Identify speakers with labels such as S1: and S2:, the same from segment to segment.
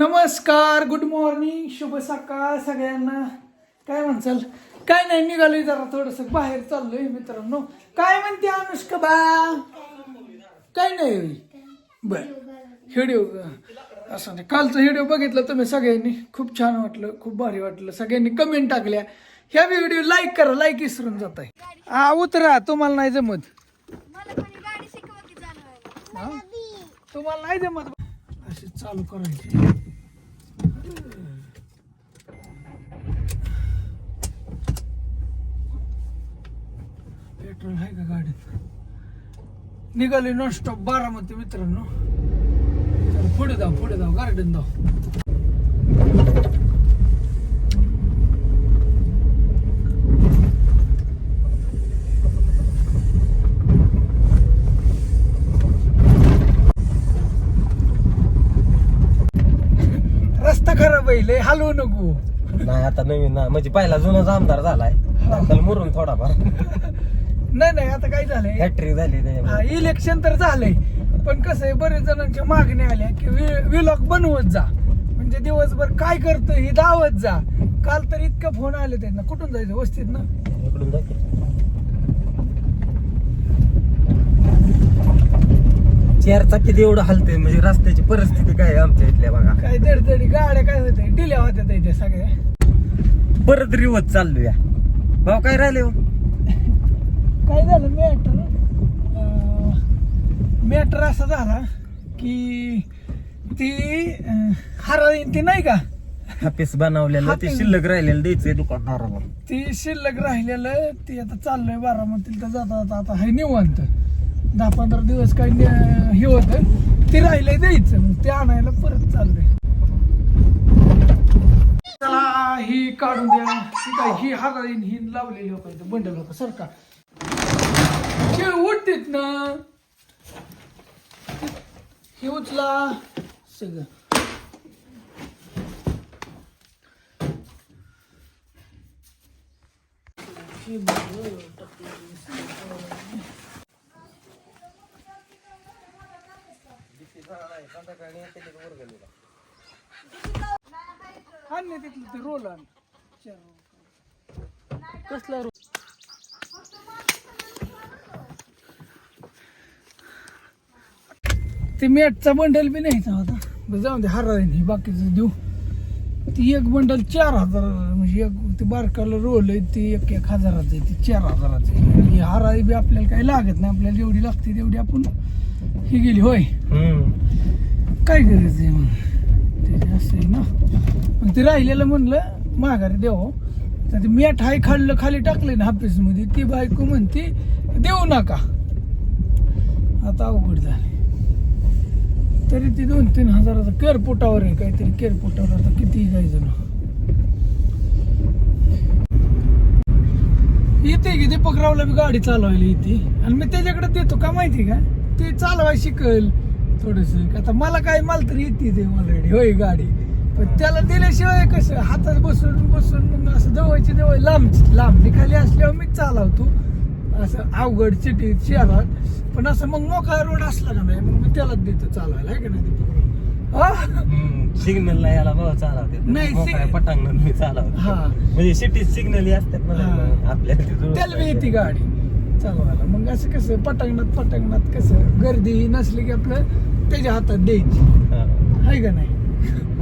S1: नमस्कार good morning शुभ सकाळ सगळ्यांना. काय म्हणचाल काय नाही निघालोय जरा थोडस बाहेर चाललोय मित्रांनो. काय म्हणते अनुष्का बा? काय नाही. बर. व्हिडिओ असं नाही. कालचा व्हिडिओ बघितला तुम्ही सगळ्यांनी. खूप छान वाटलं खूप भारी वाटलं. सगळ्यांनी कमेंट टाकल्या. ह्या व्हिडिओ लाईक करा लाईक विसरून जात आहे हा उतरा. तुम्हाला नाही जमत? तुम्हाला नाही जमत. असे चालू करायचे. पेट्रोल आहे का गाडीत निघाले नॉनस्टॉप बारामती मित्रांनो चला पुढे जाऊ पुढे जाऊ गार्डन जाऊ लय हलवू नको.
S2: नाही आता नवीन ना म्हणजे पहिला जुनाच आमदार झालाय. दाखल मुरून थोडाफार.
S1: नाही नाही आता काय झालंय?
S2: हॅट्रिक झाली त्याच्यामुळे
S1: इलेक्शन तर झालंय. पण कसं आहे बरेच जणांच्या मागण्या आल्या की विलॉग बनवत जा. म्हणजे दिवसभर काय करतोय हे दावत जा. काल तर इतका फोन आले त्यांना कुठून जायचं? वस्तीत ना
S2: इकडून जा की. चार चाकी एवढं हलते म्हणजे रस्त्याची परिस्थिती काय आहे आमच्या इथल्या बघा.
S1: काय दडदडी गाड्या काय होते डिल्या होत्या त्या सगळ्या.
S2: परत रिवत चाललो या भाऊ काय राहिले हो?
S1: काय झालं मॅटर मॅटर असा झाला की ती हराळी ती नाही का?
S2: हापीस बनवलेलं ते
S1: हापीस.
S2: शिल्लक राहिलेलं द्यायचंय दुकानदाराला.
S1: ती शिल्लक राहिलेलं ती आता चाललंय बारामतीला तर जाता जाता आता हे निवांत. दहा पंधरा दिवस काही हे होत. ते राहिलंय द्यायचं. मग ते आणायला परत चाललंय. ही काढून द्या. ही काय ही हाताळीन ही लावलेली लोक बंड लोक सरकार खेळ उठतेत ना. हे उचला. सगळं. हे बघ, आण तिथलं ते रोल आण कसला रोल ते मॅटचा बंडल बी न्यायचा होता. बरं जाऊन दे हरा नाही बाकीचं देऊ. ती एक बंडल चार हजार म्हणजे एक ते बारकाला रोल आहे ती एक एक हजाराचं आहे ती चार हजाराचं आहे. आणि हाराई बी आपल्याला काही लागत नाही आपल्याला जेवढी लागते तेवढी आपण ही गेली होय. काय गरज आहे मग? ते असं आहे ना. मग ते राहिलेलं म्हणलं माघारी देव. तर ते मॅट हाय खाल्लं खाली टाकलं ना ऑफिसमध्ये ती बायको म्हणते देऊ नका. आता अवघड झाले तरी ती दोन तीन हजाराचं केअरपोटावर आहे काहीतरी केअरपोटावर आता किती जायचं ना. येते की दीपकरावला बी गाडी चालवायला येते. आणि मी त्याच्याकडे देतो का माहिती का? ते चालवाय शिकल थोडस. आता मला काय मला तर येते ते ऑलरेडी होय गाडी. पण त्याला दिल्याशिवाय कसं हातात बसून बसून मग असं जवळची जवळ लांब लांबली खाली असल्यावर मी चालवतो. असं अवघड सिटी शहरात. पण असं मग मोकळा रोड असला का नाही मग मी त्यालाच देतो चालवायला आहे का नाही दीपकराव हा?
S2: सिग्नलला याला भाऊ चालवते.
S1: नाही,
S2: पटांगण मी चालवते.
S1: हा.
S2: म्हणजे सिटी सिग्नल असतात. आपल्या
S1: त्याला
S2: नाही.
S1: येते गाडी. चालवायला मग असं कसं पटांगणात पटांगणात कसं गर्दी ही नसली की आपलं त्याच्या हातात द्यायची
S2: हा.
S1: आहे का नाही?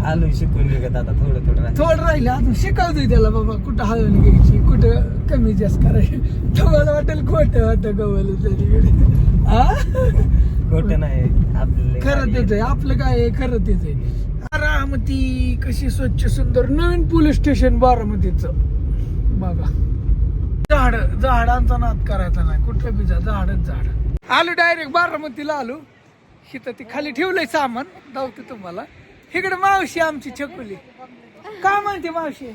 S2: आलो शिकून निघत आता थोडं थोडं.
S1: थोडं राहिलं अजून शिकवतोय त्याला बाबा कुठं हळवली घ्यायची कुठं कमी जास्त करायची. तुम्हाला वाटेल खोटं वाटतं गवलं त्याच्याकडे?
S2: खोटं नाही
S1: खरं तेच आहे. आपलं काय खरं तेच आहे. बारामती कशी स्वच्छ सुंदर नवीन पोलीस स्टेशन बारामतीचं. बघा. झाड झाडांचा नाद करायचा नाही. कुठलं बी झाडच झाड. आलो डायरेक्ट बारामतीला आलो. इथं ती खाली ठेवलंय सामान. धावते तुम्हाला. इकडे मावशी आमची छकुली. काय म्हणते मावशी?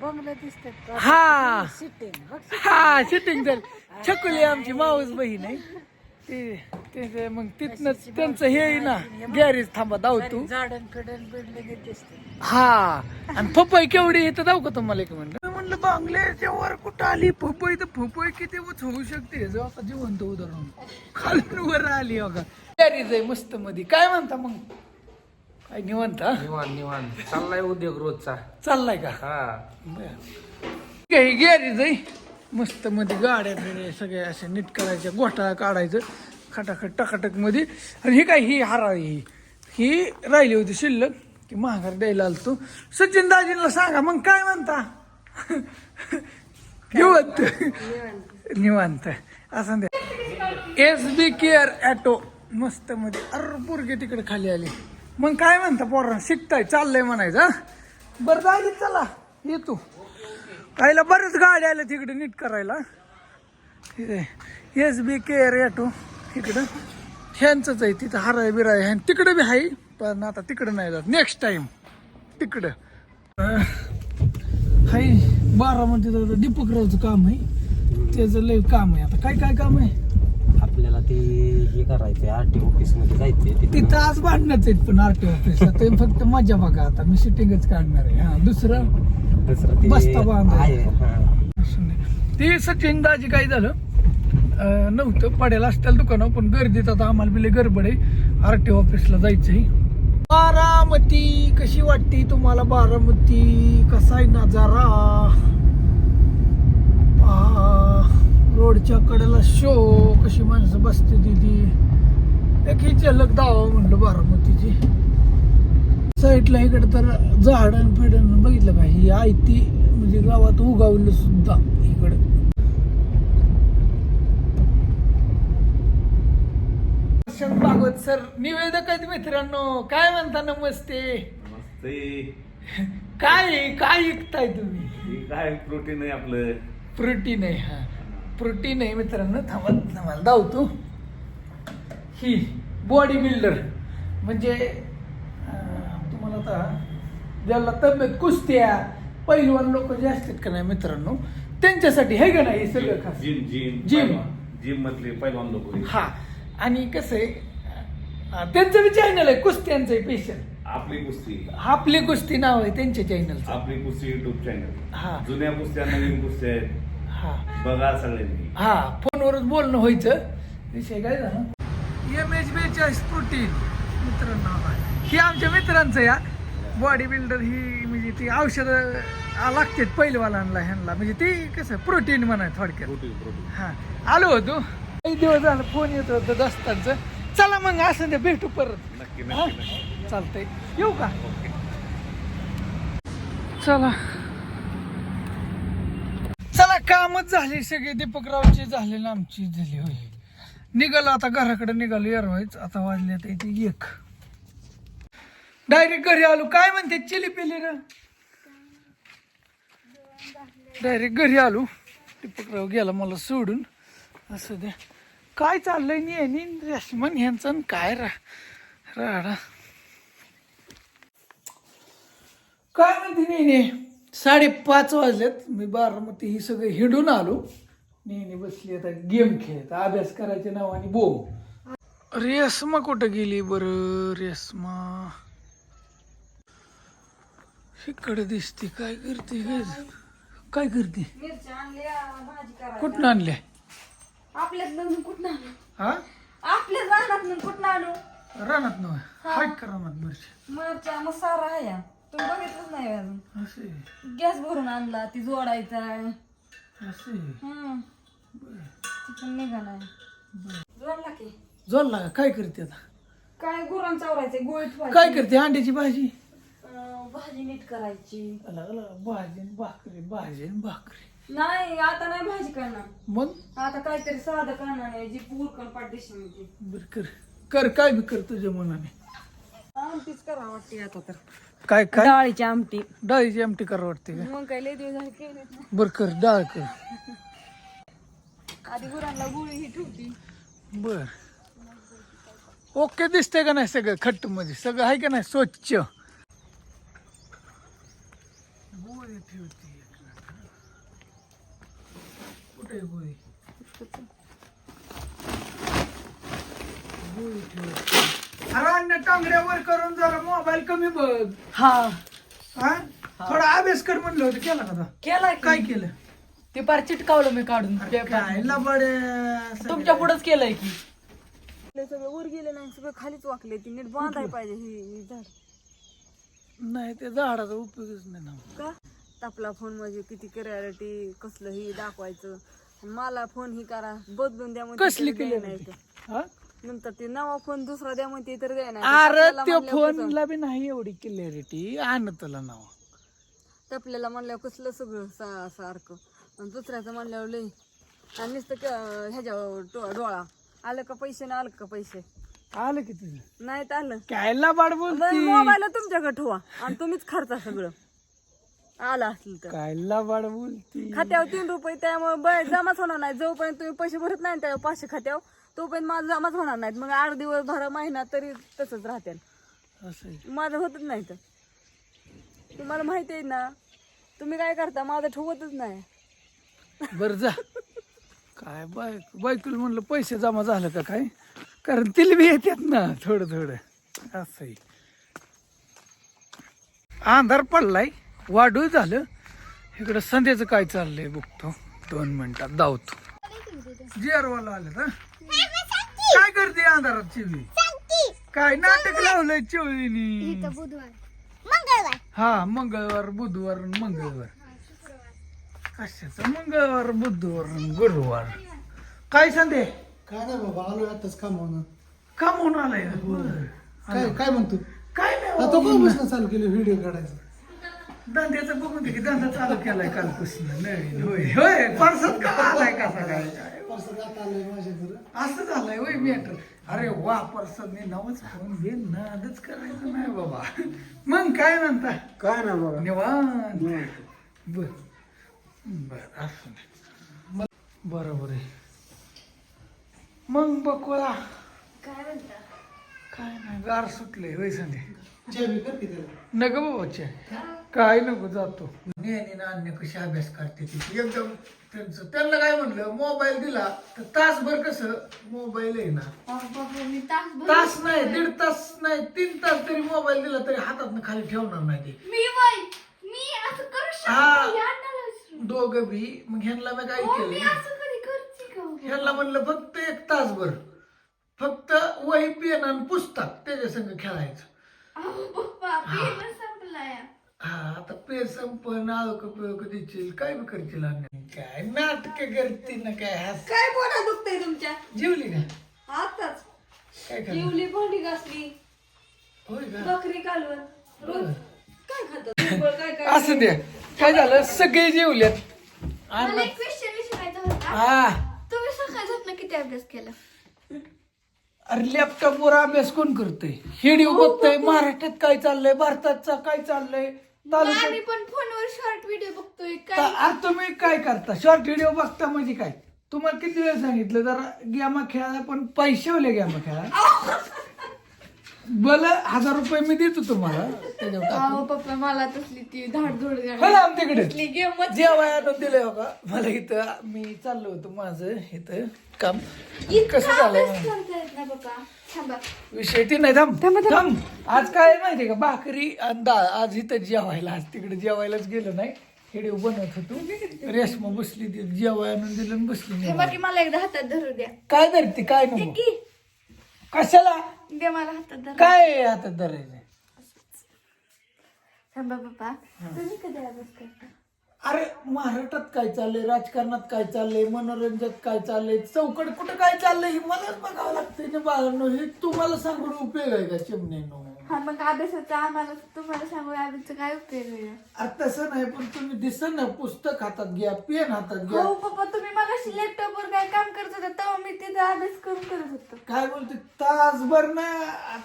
S3: बंगला दिसतात
S1: हा. हा शिटिंग तर छकुली आमची माऊस बहीण आहे. ते ते- मग तिथनं त्यांचं हे ना गॅरेज थांबा धावतो. हा. आणि पपई केवढी येतं जाऊ का तुम्हाला एक म्हणलं मी म्हणलं बांगल्याच्या वर कुठं आली पपई तर पपई किती उच होऊ शकते. जो आता जिवंत उदाहरण? खालून वर आली बघा गॅरेज आहे मस्त मध्ये काय म्हणता मग? काय निवांत हा?
S2: निवान निवान चाललाय उद्योग रोजचा.
S1: चाललाय का?
S2: हा.
S1: काही गॅरेज आहे मस्त मध्ये गाड्या बिड्या सगळ्या अशा नीट करायच्या गोठा काढायचं खटाखट टकाटकमध्ये आणि ही काय ही हारा ही. ही राहिली होती शिल्लक ती महागार द्यायला आलतो. सचिन दाजींना सांगा मग काय म्हणता? निवांत. निवांत. असं द्या एस बी केअर ॲटो मस्त मध्ये अर पोरगे तिकडे खाली आले. मग काय म्हणता पोरांना? शिकताय चाललंय म्हणायचं बरं दाजी चला. येतो कायला बरेच गाड्या आल्या तिकडे नीट करायला. एस बी केअर ॲटो तिकडं. ह्यांचंच आहे तिथं हराय बिराय. ह्यां तिकडं बी आहे पण आता तिकडं नाही जात. नेक्स्ट टाईम तिकडं. हाय बारामतीचं आता दीपकरावचं काम आहे. त्याचं लय काम आहे आता. काय काय काम आहे?
S2: आपल्याला ते हे करायचंय आर टी ऑफिसमध्ये जायचंय
S1: तिथं. आज भांडणच आहेत पण आर टी ऑफिसला ते फक्त मजा बघा आता. मी सिटिंगच काढणार आहे. हा दुसरं?
S2: दुसरं
S1: बस्ता बांधायचा.
S2: हा.
S1: ते सचिन दाजी काय झालं नव्हतं. पडेल असतील दुकानं पण गर्दीत आता आम्हाला बिले गडबड आहे. आर टी ऑफिसला जायचंय. बारामती कशी वाटते तुम्हाला बारामती? कसा आहे नजारा? रोडच्या कडेला शो कशी माणसं बसते दिदी. एक ही झलक दावा म्हणलं बारामतीची. साईडला इकडे तर झाडण फिडण बघितलं का? ही आयती म्हणजे गावात उगावलं सुद्धा. दर्शन भागवत सर निवेदक आहेत मित्रांनो. काय म्हणता नमस्ते?
S4: नमस्ते.
S1: काय काय ऐकताय तुम्ही?
S4: हे काय प्रोटीन आहे आपलं.
S1: प्रोटीन आहे हा. प्रोटीन आहे मित्रांनो. थांबा थांबायला धावतो. ही बॉडी बिल्डर म्हणजे तुम्हाला आता ज्याला तब्येत कुस्त्या पैलवान लोक जे असतात का नाही मित्रांनो त्यांच्यासाठी आहे का नाही हे सगळं खास?
S4: Gym gym
S1: gym.
S4: जिम मधले पैलवान लोक.
S1: हा. आणि कसं आहे त्यांचं बी चॅनल आहे कुस्त्यांचं आहे स्पेशल
S4: आपली कुस्ती.
S1: आपली कुस्ती नाव आहे त्यांच्या चॅनलचं
S4: आपली कुस्ती युट्यूब
S1: हा.
S4: चॅनल जुन्या कुस्त्या नवीन कुस्त्या आहेत.
S1: हा.
S4: बघा सगळ्यांनी.
S1: हा फोनवरच बोलणं व्हायचं. विषय काय झाला? एम एच बेचाळीस प्रोटीन मित्रांनो. ही आमच्या मित्रांचं या. बॉडी बिल्डर ही म्हणजे ती औषधं लागतात पहिलवालांना ह्यांना. म्हणजे ती कसं प्रोटीन म्हणाय थोडक्यात. हा. आलो होतो. काही दिवस झाला फोन येत होतं दस्तांचं. चला मग असं दे भेटू परत.
S4: नक्की? नक्की नक्की.
S1: चालतंय. येऊ का? चला. चला कामच झाली. सगळी दीपकरावची झाली ना आमची झाली होय. निघालो आता घराकडे निघालो यारवायच आता वाजले इथे एक. डायरेक्ट घरी आलो. काय म्हणते चिली पिली र? डायरेक्ट घरी आलो. दीपकराव गेला मला सोडून. असं द्या. काय चाललंय नाही रेशमन ह्यांचं आणि काय रा राडा. काय म्हणते नेने साडेपाच वाजलेत. मी बारामती ही सगळं हिंडून आलो. नेने बसली आता गेम खेळत. अभ्यास करायच्या नावाने बोम रेसमा कुठं गेली बरं? रेसमा इकडे दिसते. काय करते काय काय करते?
S3: मिरच्या आणल्या भाजी करायला.
S1: कुठं आणल्या?
S3: आपल्यात लग्न कुठं आणू?
S1: हा?
S3: आपल्या रानात कुठं आणू?
S1: रानात नव्हे हाय का रानात मिरची
S3: मिरच्या मसाला आहे. तुम्ही बघितलंच नाही अजून.
S1: असे.
S3: गॅस भरून आणला ती जोडायचा.
S1: असे.
S3: हम्म. निघालाय जोडला की.
S1: जोडला का? काय करते आता?
S3: काय गुरांचा चावरायचे गोळी ठेवायची.
S1: काय करते? अंड्याची भाजी?
S3: अं, भाजी नीट करायची.
S1: अला अला भाजी न भाकरी भाजी न भाकरी.
S3: नाही आता नाही भाजी करणार.
S1: मग?
S3: आता काहीतरी साधं करणार आहे जी पूरकण पाठदेशी म्हणते
S1: बर कर. कर काय बी कर तुझ्या मनाने.
S3: आमटीच करा वाटते आता तर.
S1: काय काय?
S3: डाळीची आमटी.
S1: डाळीची आमटी करा वाटते का?
S3: मग काय लय दिवस झाले केले नाही.
S1: बर कर डाळ कर.
S3: आधी गुरांना गुळी ही ठेवती.
S1: बर. ओके दिसतंय का नाही सगळं खट्टमध्ये सगळं आहे का नाही? स्वच्छ. गोळी ठेवते. कुठे गोळी गोळी ठेवते. अरे अण्णा टांगड्यावर करून जरा मोबाईल कमी बघ.
S3: हा.
S1: हा? थोडा अभ्यास कर म्हणलं होतं. केला का तो?
S3: केलाय
S1: काय केलं?
S3: ते पार चिटकावलं मी काढून
S1: काय लबाड
S3: तुमच्या पुढेच केलंय की. सगळं वर गेले नाही सगळं खालीच वाकले ती नीट बांधाय पाहिजे हे हे झाड.
S1: नाही ते झाडाचा उपयोगच नाही ना.
S3: का? आपला फोन म्हणजे किती क्लॅरिटी कसलं ही दाखवायचं. मला फोन ही करा. बदलून द्या म्हणते
S1: कसली
S3: तर द्या नाही.
S1: हा?
S3: नंतर ते नवा फोन दुसरा द्या म्हणते तर द्या नाही
S1: अरे त्या फोनला बी नाही एवढी क्लिअरिटी आण तुला नाव.
S3: आपल्याला म्हणल्यावर कसलं सगळं सा- सारखं. आणि दुसऱ्याचं म्हणल्यावर लई. आणि नुसतं क- ह्याच्यावर डो- डोळा. आलं का पैसे ना आलं का पैसे?
S1: आलं की तुझं?
S3: नाही तर आलं.
S1: काय लाबाड बोलती?
S3: मोबाईल तुमच्याकडे ठेवा. आणि तुम्हीच खर्चा सगळं. आला असेल तर.
S1: काय लाबाड बोलती.
S3: खात्यावर तीन रुपये त्यामुळे ब- जमाच होणार नाही. जोपर्यंत तुम्ही पैसे भरत नाही त्यावर पाचशे खात्यावर तोपर्यंत माझं जमाच होणार नाहीत मग आठ दिवस भरा महिना तरी तसंच राहते
S1: असं आहे.
S3: माझं होतच नाही तर. तुम्हाला माहिती आहे ना तुम्ही काय करता माझं ठेवतच नाही.
S1: बर जा. काय बायक बायकुल म्हणलं पैसे जमा झालं का काय? कारण तिला बी येतात ना थोडं थोडं. असंही अंधार पडलाय. वाढू झालं. इकडं संध्याचं काय चाललंय बघतो. दोन मिनिटात धावतो. जेरवाला आलं का काय करते अंधारात चिवळी काय नाटक लावलंय चिवळीनी हा मंगळवार बुधवार मंगळवार. कशाचं मंगळवार बुधवार गुरुवार? काय संदे
S5: काय नाही बाबा आलो आताच काम होणं
S1: का म्हणून आलाय.
S5: काय काय म्हणतो?
S1: काय नाही
S5: चालू केलं व्हिडिओ काढायचं.
S1: धंद्याचं बघून दे की धंदा चालू केलाय कालपासून. नवीन होय होय परसात का आलाय कसा काय असं झालंय होय मॅटर अरे वा परसाद मी नावच फोन घे नादच करायचं नाही बाबा. मग काय म्हणता?
S5: काय ना बाबा.
S1: निवांत. बर. बर असं नाही. बरोबर आहे. मग बकुळा.
S6: काय म्हणता?
S1: काय नाही गार सुटले होय संधी
S5: चहा बी कर की त्याला
S1: नको बाबाच्या काय नको जातो. नेहमी ना अन्य कशी अभ्यास करते ती. एकदम त्यांचं त्यांना काय म्हणलं मोबाईल दिला तर तासभर कसं मोबाईल आहे ना.
S6: बाबा मी तास
S1: तास नाही दीड तास नाही तीन तास तरी मोबाईल दिला तरी हातात खाली ठेवणार नाही ते.
S6: मी वय मी असं करू
S1: हा.
S6: शकतो.
S1: दोघं बी मग ह्यांना मी काय
S6: हो, मी
S1: केलं?
S6: असं कधी करते का हो?
S1: ह्यांना म्हणलं फक्त एक तासभर. फक्त वही पेन आणि पुस्तक त्याच्या संग खेळायचं. हा आता पे संपन आळक पिळक देशील काय बी करशील आणि काय नाटक करते ना काय? हस
S3: काय पोटा दुखतंय तुमच्या?
S1: जेवली का?
S3: आताच.
S1: काय कर
S3: जेवली भांडी घासली
S1: होय का?
S3: बकरी कालवण रोज काय खातात? काय काय
S1: असं द्या. काय झालं? सगळे जेवल्यात.
S6: मला एक क्वेश्चन विचारायचा होता.
S1: हा.
S6: तुम्ही सकाळी झोपणं किती अभ्यास केला?
S1: अरे लॅपटॉपवर अभ्यास कोण करतोय? हिडिओ बघतोय महाराष्ट्रात काय चाललंय भारताचा काय चाललंय? तालुक्यात
S6: आम्ही पण फोनवर शॉर्ट व्हिडिओ बघतोय
S1: तर
S6: काय
S1: आता तुम्ही काय करता? शॉर्ट व्हिडिओ बघता म्हणजे काय? तुम्हाला किती वेळ सांगितलं? जरा गेमा खेळायला पण पैसे वाले गेमा खेळा. बल हजार रुपये मी देतो तुम्हाला. त्याच्यावर टाकून.
S6: अहो पप्पा मला तसली ती धाडधूड
S1: हो ना आमच्याकडे.
S6: गेम
S1: जेवायला दिलंय हो का मला इथं मी चाललो होतो माझं इथं. काम. कसं
S6: थांबा.
S1: विषय ती नाही थांब. थांब आज काय माहितीये का? भाकरी आणि डाळ. आज इथं जेवायला. आज तिकडे जेवायलाच गेलो नाही. हेडिओ बनवत होतो. रेशमा बसली ती. जेवाय आणून दिलं आणि बसली
S6: हे मला एकदा हातात धरू द्या.
S1: काय धरते? काय नको
S6: की.
S1: कशाला?
S6: द्या मला हातात धरू
S1: काय हातात धरायचं
S6: थांबा पप्पा तुम्ही कधी
S1: अरे महाराष्ट्रात काय चाललंय? राजकारणात काय चाललंय? मनोरंजनात काय चाललंय? चौकड कुठं काय चाललंय? हे मलाच बघावं लागतंय ना बाळांनो. हे तुम्हाला सांगून उपयोग आहे का चिमणेनो
S6: हा मग अभ्यासाचा आम्हाला तुम्हाला सांगू अभ्यासाचा काय उपयोग आहे?
S1: तसं नाही पण तुम्ही ना पुस्तक हातात घ्या पेन हातात घ्या.
S6: हो पप्पा तुम्ही मगाशी लॅपटॉपवर काय काम करत होता तेव्हा मी तिथं अभ्यास करून करत होतो.
S1: काय बोलते? तासभर ना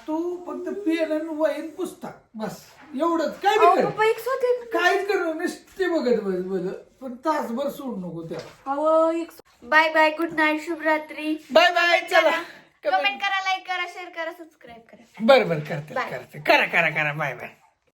S1: तू फक्त पेन आणि वहीन पुस्तक बस. एवढंच. काय बी कर.
S6: पप्पा एक होते.
S1: काहीच करू नुसते बघत बस बघ पण तासभर सोडू नको त्या.
S6: अहो एक बाय बाय गुड नाईट शुभरात्री.
S1: बाय बाय चला.
S6: कमेंट करा लाईक करा शेअर करा सबस्क्राईब करा.
S1: बरं बरं करते करते. करा करा करा. Bye bye